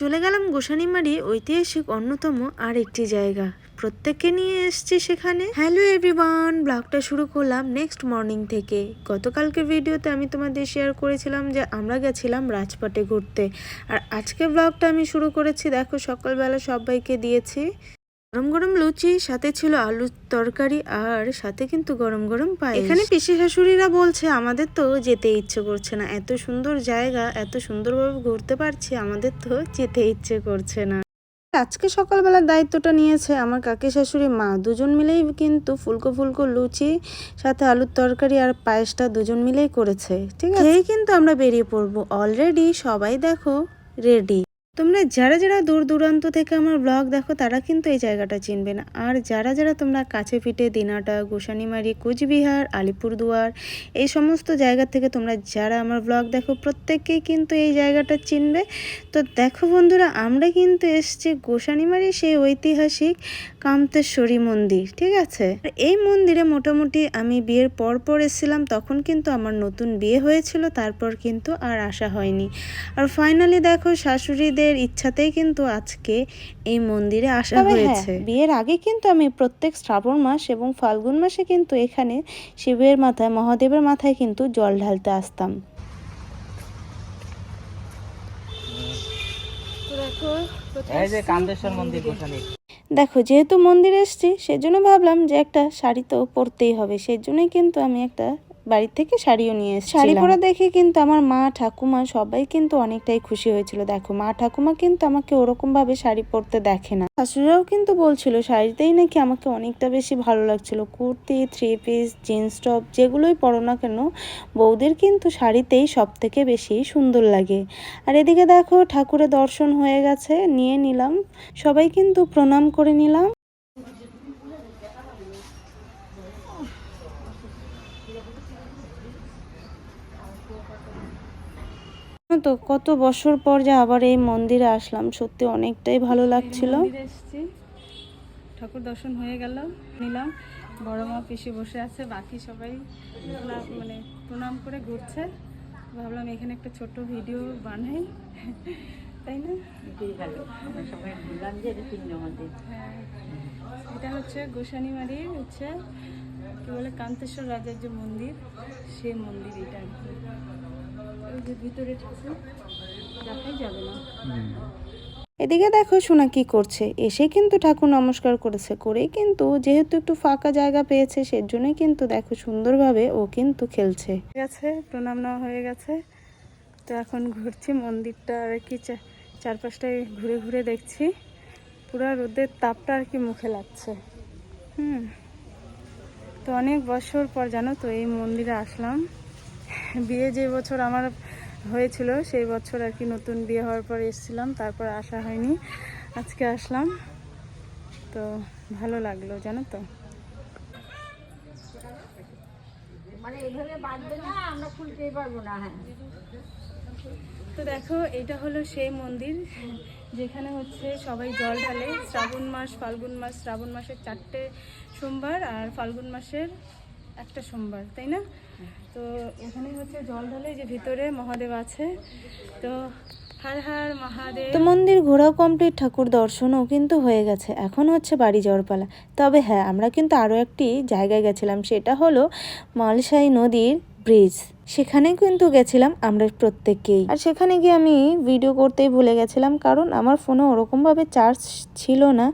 চলে গেলাম গোসানিমারি ঐতিহাসিক অন্যতম আর একটি জায়গা। প্রত্যেককে নিয়ে এসছি সেখানে। হ্যালো এভরিওয়ান ব্লগটা শুরু করলাম নেক্সট মর্নিং থেকে। গতকালকে ভিডিওতে আমি তোমাদের শেয়ার করেছিলাম যে আমরা গেছিলাম রাজপাটে ঘুরতে। আর আজকে ব্লগটা আমি শুরু করেছি, দেখো সকালবেলা সবাইকে দিয়েছি। গরম গরম লুচি, সাথে ছিল আলুর তরকারি আর সাথে কিন্তু গরম গরম পায় এখানে পিসি শাশুড়িরা বলছে, আমাদের তো যেতে ইচ্ছে করছে না। এত সুন্দর জায়গা, এত সুন্দরভাবে ঘুরতে পারছি, আমাদের তো যেতে ইচ্ছে করছে না। আজকে সকালবেলার দায়িত্বটা নিয়েছে আমার কাকি শাশুড়ি মা। দুজন মিলেই কিন্তু ফুলকো ফুলকো লুচি, সাথে আলুর তরকারি আর পায়েসটা দুজন মিলেই করেছে। ঠিক আছে? কিন্তু আমরা বেরিয়ে পড়ব। অলরেডি সবাই দেখো রেডি তোমরা যারা যারা দূর দূরান্ত থেকে আমার ব্লগ দেখো, তারা কিন্তু এই জায়গাটা চিনবে না। আর যারা যারা তোমরা কাছে পিঠে দিনাটা, গোসানিমারি, কোচবিহার, আলিপুরদুয়ার, এই সমস্ত জায়গা থেকে তোমরা যারা আমার ব্লগ দেখো, প্রত্যেককেই কিন্তু এই জায়গাটা চিনবে। তো দেখো বন্ধুরা, আমরা কিন্তু এসছি গোসানিমারি সেই ঐতিহাসিক কামতেশ্বরী মন্দির, ঠিক আছে? এই মন্দিরে মোটামুটি আমি বিয়ের পর পর এসেছিলাম, তখন কিন্তু আমার নতুন বিয়ে হয়েছিল, তারপর কিন্তু আর আসা হয়নি। আর ফাইনালি দেখো শাশুড়িদের ইচ্ছাতেই কিন্তু আজকে এই মন্দিরে আসা হয়েছে। বিয়ের আগে কিন্তু আমি প্রত্যেক শ্রাবণ মাস এবং ফাল্গুন মাসে কিন্তু এখানে শিবের মাথায় মহাদেবের মাথায় কিন্তু জল ঢালতে আসতাম। এই যে কান্দেশ্বর মন্দির গোসানি দেখো যেহেতু মন্দিরে এসেছি সেজন্য ভাবলাম যে একটা শাড়ি তো পরতেই হবে সেই জন্যই কিন্তু আমি একটা বাড়ির থেকে শাড়িও নিয়ে এসেছি শাড়ি পরা দেখে কিন্তু আমার মা, ঠাকুমা সবাই কিন্তু অনেকটাই খুশি হয়েছিল। দেখো, মা, ঠাকুমা কিন্তু আমাকে ওরকম ভাবে শাড়ি পরতে দেখে না। শাশুড়াও কিন্তু বলছিল, শাড়িতেই নাকি আমাকে অনেকটা বেশি ভালো লাগছিল। Kurti three piece jeans top যেগুলোই পরো না কেন বৌদের কিন্তু শাড়িতেই সব থেকে বেশি সুন্দর লাগে। আর এদিকে দেখো, ঠাকুরের দর্শন হয়ে গেছে, নিয়ে নিলাম। সবাই কিন্তু প্রণাম করে নিলাম। তো কত বছর পর যে আবার এই মন্দিরে আসলাম সত্যি অনেকটাই ভালো লাগছিল। এসেছি। ঠাকুর দর্শন হয়ে গেল নিলাম। বড় মা পিসি বসে আছে বাকি সবাই মানে প্রণাম করে ঘুরছে। ভাবলাম এখানে একটা ছোট ভিডিও বানাই তাই না? হ্যাঁ এটা হচ্ছে গোসানিমারির হচ্ছে কি বলে কান্তেশ্বর রাজার যে মন্দির সেই মন্দির এটা আর কি। এদিকে দেখো সোনা কি করছে। এসে কিন্তু ঠাকুর নমস্কার করেছে। করেই কিন্তু যেহেতু একটু ফাঁকা জায়গা পেয়েছে, সেজন্যই কিন্তু দেখো সুন্দরভাবে ও কিন্তু খেলছে। গেছে, প্রণাম নেওয়া হয়ে গেছে। তো এখন ঘুরছি মন্দিরটা, আর কি চারপাশটায় ঘুরে ঘুরে দেখছি। পুরো রোদের তাপটা আর কি মুখে লাগছে। হুম। তো অনেক বছর পর জানো তো এই মন্দিরে আসলাম। বিয়ে যে বছর আমার হয়েছিল সেই বছর আর কি নতুন বিয়ে হওয়ার পর এসেছিলাম তারপর আসা হয়নি। আজকে আসলাম। তো ভালো লাগল জানো তো। তো দেখো এটা হলো সেই মন্দির যেখানে হচ্ছে সবাই জল ঢালে। শ্রাবণ মাস ফাল্গুন মাস শ্রাবণ মাসের চারটে সোমবার আর ফাল্গুন মাসের একটা সোমবার, তাই না? তো এখানে হচ্ছে জল ঢালে যে ভিতরে মহাদেব আছে। তো তো মন্দির ঘোরাও কমপ্লিট ঠাকুর দর্শনও কিন্তু হয়ে গেছে। এখন হচ্ছে বাড়ি যাওয়ার পালা। তবে হ্যাঁ আমরা কিন্তু আরও একটি জায়গায় গেছিলাম, সেটা হলো মালসাই নদীর ব্রিজ সেখানে কিন্তু গেছিলাম আমরা প্রত্যেকেই আর সেখানে গিয়ে আমি ভিডিও করতেই ভুলে গেছিলাম, কারণ আমার ফোনে ওরকমভাবে চার্জ ছিল না।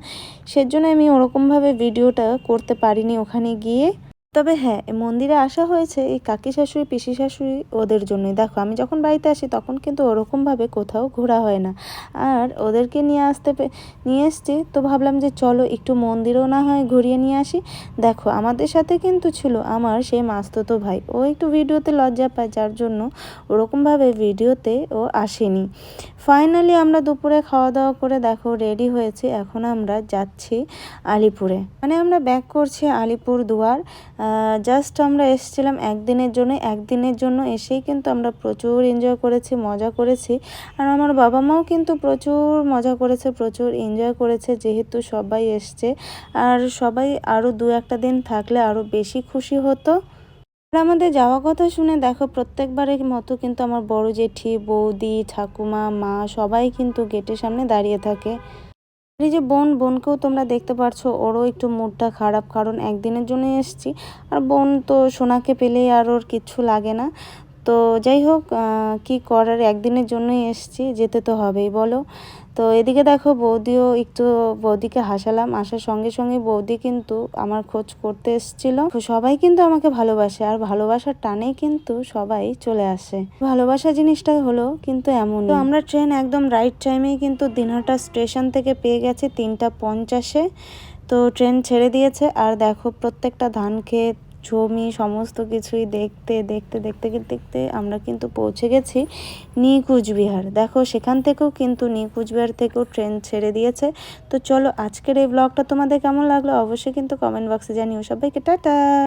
সেজন্য আমি ওরকমভাবে ভিডিওটা করতে পারিনি ওখানে গিয়ে। তবে হ্যাঁ মন্দিরে আসা হয়েছে এই কাকি শাশুড়ি পিসি শাশুড়ি ওদের জন্যই। দেখো, আমি যখন বাড়িতে আসি তখন কিন্তু ওরকমভাবে কোথাও ঘোরা হয় না। আর ওদেরকে নিয়ে আসতে নিয়ে এসছি তো ভাবলাম যে চলো একটু মন্দিরও না হয় ঘুরিয়ে নিয়ে আসি। দেখো, আমাদের সাথে কিন্তু ছিল আমার সেই মাস্ততো ভাই। ও একটু ভিডিওতে লজ্জা পায়, যার জন্য ওরকমভাবে ভিডিওতে ও আসেনি। ফাইনালি আমরা দুপুরে খাওয়া দাওয়া করে দেখো রেডি হয়েছে। এখন আমরা যাচ্ছি আলিপুরে। মানে আমরা ব্যাক করছি আলিপুর দুয়ার। জাস্ট আমরা এসেছিলাম একদিনের জন্য একদিনের জন্য এসেই কিন্তু আমরা প্রচুর এনজয় করেছি, মজা করেছি। আর আমার বাবা মাও কিন্তু প্রচুর মজা করেছে, প্রচুর এনজয় করেছে, যেহেতু সবাই এসছে। আর সবাই আরও দু একটা দিন থাকলে আরও বেশি খুশি হতো। আর আমাদের যাওয়া কথা শুনে দেখো, প্রত্যেকবারের মতো কিন্তু আমার বড় জেঠি, বৌদি, ঠাকুমা, মা সবাই কিন্তু গেটের সামনে দাঁড়িয়ে থাকে। এই যে বোন, বোনকেও তোমরা দেখতে পারছ, ওরও একটু মুডটা খারাপ, কারণ একদিনের জন্য এসছি। আর বোন তো সোনাকে পেলেই আর ওর কিচ্ছু লাগে না। তো যাই হোক কি করার, একদিনের জন্যই এসছি, যেতে তো হবেই, বলো। তো এদিকে দেখো বৌদিও একটু বৌদিকে হাসালাম। আসার সঙ্গে সঙ্গে বৌদি কিন্তু আমার খোঁজ করতে এসেছিল। সবাই কিন্তু আমাকে ভালোবাসে আর ভালোবাসার টানেই কিন্তু সবাই চলে আসে। ভালোবাসা জিনিসটা হলো কিন্তু এমন। তো আমরা ট্রেন একদম রাইট টাইমেই কিন্তু দিনহাটা স্টেশন থেকে পেয়ে গেছি তিনটা পঞ্চাশে। তো ট্রেন ছেড়ে দিয়েছে। আর দেখো প্রত্যেকটা ধান ক্ষেত জমি, সমস্ত কিছুই দেখতে দেখতে দেখতে দেখতে আমরা কিন্তু পৌঁছে গেছি নিউ কুচবিহার দেখো, সেখান থেকেও কিন্তু নিউ কুচবিহার থেকেও ট্রেন ছেড়ে দিয়েছে। তো চলো আজকের এই ব্লগটা তোমাদের কেমন লাগল অবশ্যই কিন্তু কমেন্ট বক্সে জানিও। সবাইকে টাটা!